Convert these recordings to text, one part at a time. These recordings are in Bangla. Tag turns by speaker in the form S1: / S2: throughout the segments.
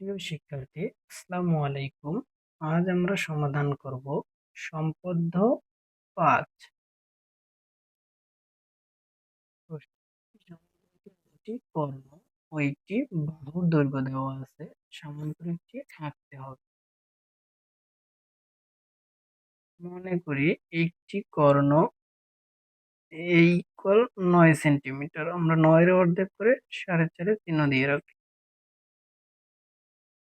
S1: প্রিয় শিক্ষার্থী, আসসালামু আলাইকুম। আজ আমরা সমাধান করব সম্পদ্য পাঁচ। কর্ণ ও একটি বাহুর দৈর্ঘ্য দেওয়া আছে সামান্তরিকটি আঁকতে হবে। মনে করি একটি কর্ণ এই ইকুয়াল নয় সেন্টিমিটার আমরা নয়ের অর্ধেক করে সাড়ে চারে চিহ্ন দিয়ে রাখি।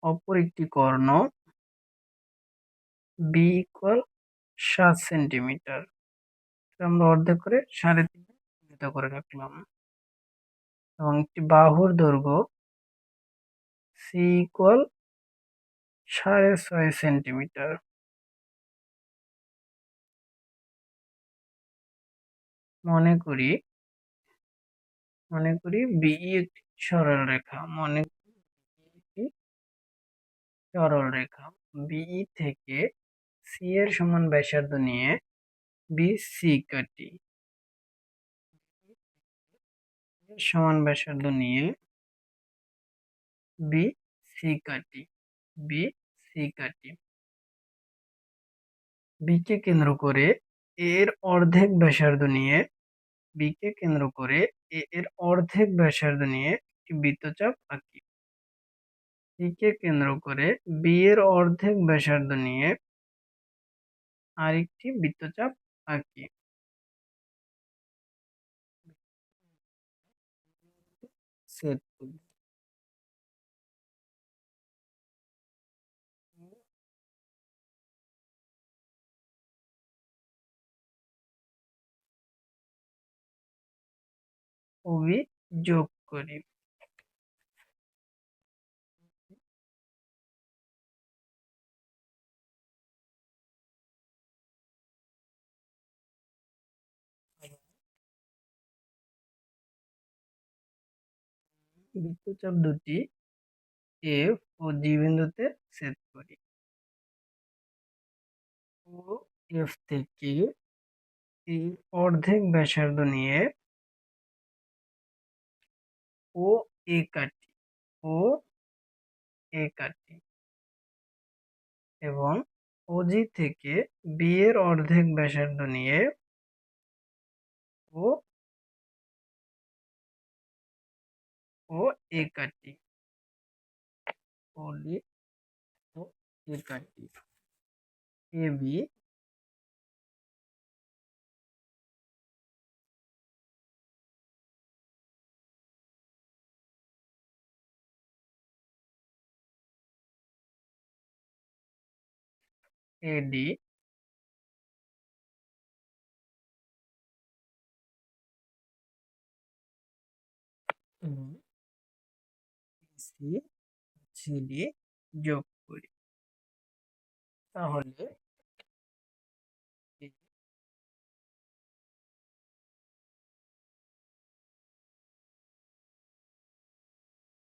S1: অপর একটি কর্ণ বি ইকুয়াল সাত সেন্টিমিটার আমরা অর্ধেক করে সাড়ে তিন করে রাখলাম। এবং একটি বাহুর দৈর্ঘ্য সি ইকুয়াল সাড়ে ছয় সেন্টিমিটার মনে করি মনে করি বি একটি সরল রেখা মনে সরল রেখা বিই থেকে সি এর সমান ব্যাসার্ধ নিয়ে বি সি কাটি। সমান ব্যাসার্ধ নিয়ে বি সি কাটি। বি সি কাটি। বিকে কেন্দ্র করে এর অর্ধেক ব্যাসার্ধ নিয়ে বিকে কেন্দ্র করে এ এর অর্ধেক ব্যাসার্ধ নিয়ে একটি বৃত্তচাপ আঁকি। কে কেন্দ্র করে বি এর অর্ধেক ব্যাসার্ধ নিয়ে আরেকটি বৃত্তচাপ আঁকি। সেট করি যোগ করি। বৃত্তচাপ দুটি এফ ও জি বিন্দুতে ছেদ করি। ও এফ থেকে এই অর্ধেক ব্যাসার্ধ নিয়ে ও এ কাটি, ও এ কাটি এবং ওজি থেকে বি এর অর্ধেক ব্যাসার্ধ নিয়ে ও ও এ কাটি ও ডি ও এ কাটি এ বি সি যোগ করি। তাহলে